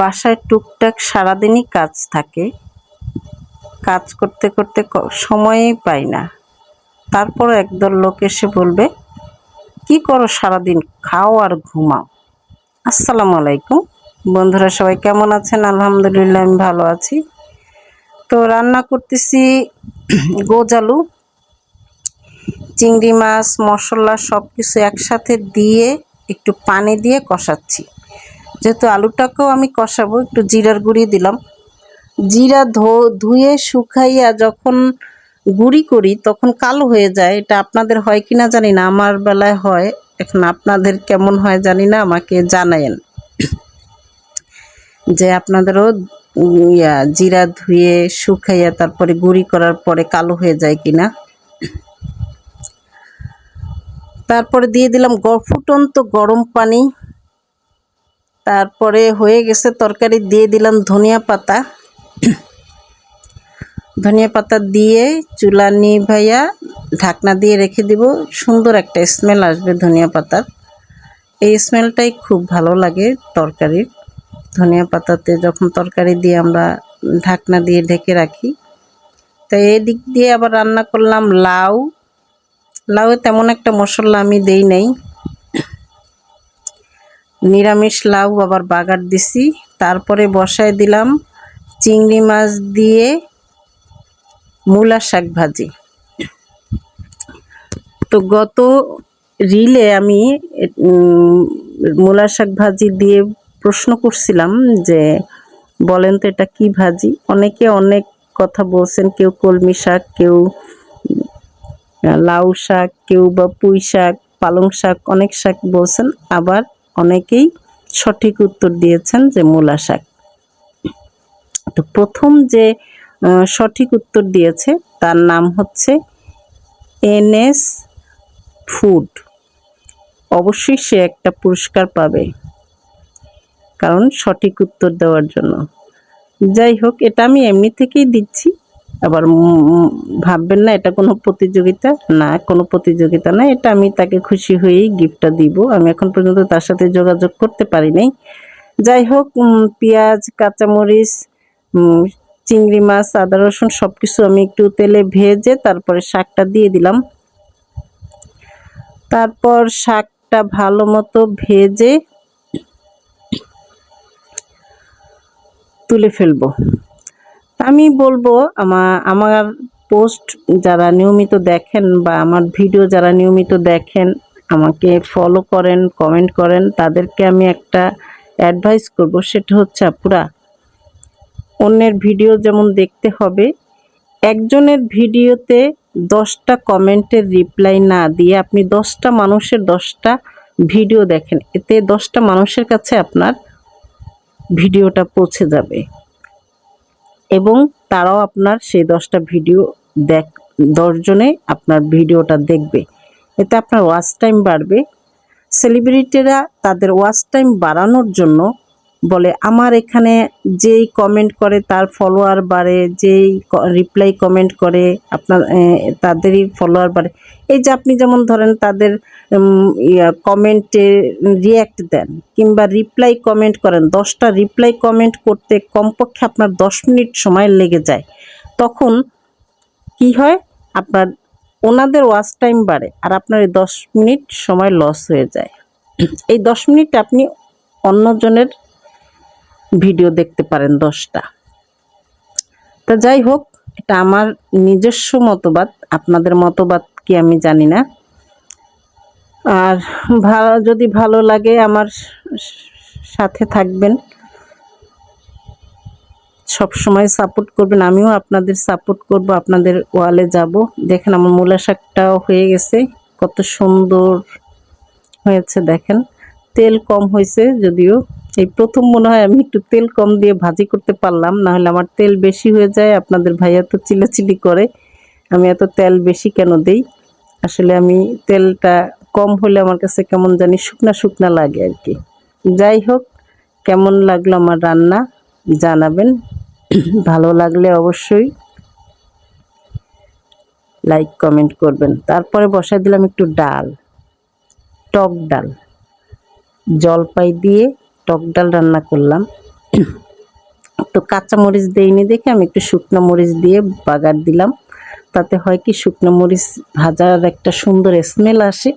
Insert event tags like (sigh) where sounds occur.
বাসায় টুকটাক সারাদিনই কাজ থাকে। কাজ করতে করতে সময়ই পাই না। তারপর একদল লোক এসে বলবে, কি করো সারাদিন? খাও আর ঘুমাও। আসসালামু আলাইকুম। বন্ধুরা সবাই কেমন আছেন? আলহামদুলিল্লাহ, আমি ভালো আছি। তো রান্না করতেছি (clears throat) গোজালু চিংড়ি মাছ, মশলা সব কিছু একসাথে দিয়ে একটু পানি দিয়ে কষাচ্ছি। যেহেতু আলুটাকেও আমি কষাবো, একটু জিরার গুঁড়ি দিলাম। জিরা ধো, ধুয়ে শুকাইয়া যখন গুঁড়ি করি, তখন কালো হয়ে যায়। এটা আপনাদের হয় কিনা জানি না, আমার বেলায় হয়। এখন আপনাদের কেমন হয় জানি না, আমাকে জানায়েন। যে আপনাদেরও ইয়া, জিরা ধুয়ে শুকাইয়া তারপরে গুঁড়ি করার পরে কালো হয়ে যায় কিনা। তারপরে দিয়ে দিলাম ফুটন্ত গরম পানি। তারপরে হয়ে গেছে তরকারি, দিয়ে দিলাম ধনিয়া পাতা। ধনিয়া পাতা দিয়ে চুলা নিভাইয়া ঢাকনা দিয়ে রেখে দিব। সুন্দর একটা স্মেল আসবে ধনিয়া পাতার। এই স্মেলটাই খুব ভালো লাগে তরকারির। ধনিয়া পাতাতে যখন তরকারি দিয়ে আমরা ঢাকনা দিয়ে ঢেকে রাখি, তো এই দিক দিয়ে আবার রান্না করলাম লাউ। লাউয়ে তেমন একটা মশলা আমি দেই নাই। নিরামিষ লাউ আবার বাগার দিছি। তারপরে বসায় দিলাম চিংড়ি মাছ দিয়ে মূলা শাক ভাজি। তো গত রিলে আমি মূলা শাক ভাজি দিয়ে প্রশ্ন করছিলাম যে, বলেন তো এটা কি ভাজি? অনেকে অনেক কথা বলছেন, কেউ কলমি শাক, কেউ লাউ শাক, কেউ বা পুঁই শাক, পালং শাক, অনেক শাক বলছেন। আবার অনেকেই সঠিক উত্তর দিয়েছেন যে মূলা শাক। তো প্রথম যে সঠিক উত্তর দিয়েছে, তার নাম হচ্ছে এনএস ফুড। অবশ্যই সে একটা পুরস্কার পাবে, কারণ সঠিক উত্তর দেওয়ার জন্য। যাই হোক, এটা আমি এমনি থেকেই দিচ্ছি। আবার ভাববেন না, এটা কোনো প্রতিযোগিতা না, কোনো প্রতিযোগিতা না। এটা আমি তাকে খুশি হয়েই গিফটটা দিব। আমি এখন পর্যন্ত তার সাথে যোগাযোগ করতে পারি নাই। যাই হোক পেঁয়াজ, কাঁচামরিচ চিংড়ি মাছ, আদা, রসুন সব কিছু আমি একটু তেলে ভেজে তারপরে শাকটা দিয়ে দিলাম। তারপর শাকটা ভালো মতো ভেজে তুলে ফেলব। আমি বলব আমার আমার পোস্ট যারা নিয়মিত দেখেন বা আমার ভিডিও যারা নিয়মিত দেখেন, আমাকে ফলো করেন কমেন্ট করেন, তাদেরকে আমি একটা অ্যাডভাইস করব, সেটা হচ্ছে, আপুরা, অন্যের ভিডিও যেমন দেখতে হবে, একজনের ভিডিওতে দশটা কমেন্টের রিপ্লাই না দিয়ে আপনি দশটা মানুষের দশটা ভিডিও দেখেন, এতে দশটা মানুষের কাছে আপনার ভিডিওটা পৌঁছে যাবে। এবং তারাও আপনার সেই দশটা ভিডিও দেখ, দশজনে আপনার ভিডিওটা দেখবে। এতে আপনার ওয়াচ টাইম বাড়বে। সেলিব্রিটিরা তাদের ওয়াচ টাইম বাড়ানোর জন্য বলে, আমার এখানে যেই কমেন্ট করে তার ফলোয়ার বাড়ে, যেই রিপ্লাই কমেন্ট করে আপনার তাদেরই ফলোয়ার বাড়ে। এই যে আপনি যেমন ধরেন তাদের কমেন্টে রিয়্যাক্ট দেন কিংবা রিপ্লাই কমেন্ট করেন, দশটা রিপ্লাই কমেন্ট করতে কমপক্ষে আপনার দশ মিনিট সময় লেগে যায়। তখন কি হয়? আপনার, ওনাদের ওয়াচ টাইম বাড়ে আর আপনার এই দশ মিনিট সময় লস হয়ে যায়। এই দশ মিনিট আপনি অন্যজনের ভিডিও দেখতে পারেন দশটা। তা যাই হোক, এটা আমার নিজস্ব মতবাদ, আপনাদের মতবাদ কি আমি জানি না। আর ভালো যদি ভালো লাগে আমার সাথে থাকবেন। সব সময় সাপোর্ট করবেন, আমিও আপনাদের সাপোর্ট করব, আপনাদের ওয়ালে যাব। দেখেন আমার মূলা শাকটাও হয়ে গেছে, কত সুন্দর হয়েছে দেখেন। তেল কম হয়েছে যদিও। এই প্রথম মনে হয় আমি একটু তেল কম দিয়ে ভাজি করতে পারলাম না হলে আমার তেল বেশি হয়ে যায়, আপনাদের ভাইয়া তো চিলাচিলি করে। আমি এত তেল বেশি কেন দেই? আসলে আমি তেলটা কম হলে আমার কাছে কেমন জানি শুকনা শুকনা লাগে আর কি। যাই হোক, কেমন লাগল আমার রান্না জানাবেন। ভালো লাগলে অবশ্যই লাইক, কমেন্ট করবেন। তারপরে বসাই দিলাম একটু ডাল, টক ডাল। জলপাই দিয়ে টক ডাল রান্না করলাম। তো কাঁচা মরিচ দেইনি দেখে আমি একটু শুকনো মরিচ দিয়ে বাগার দিলাম। তাতে হয় কি শুকনো মরিচ ভাজার একটা সুন্দর স্মেল আসে।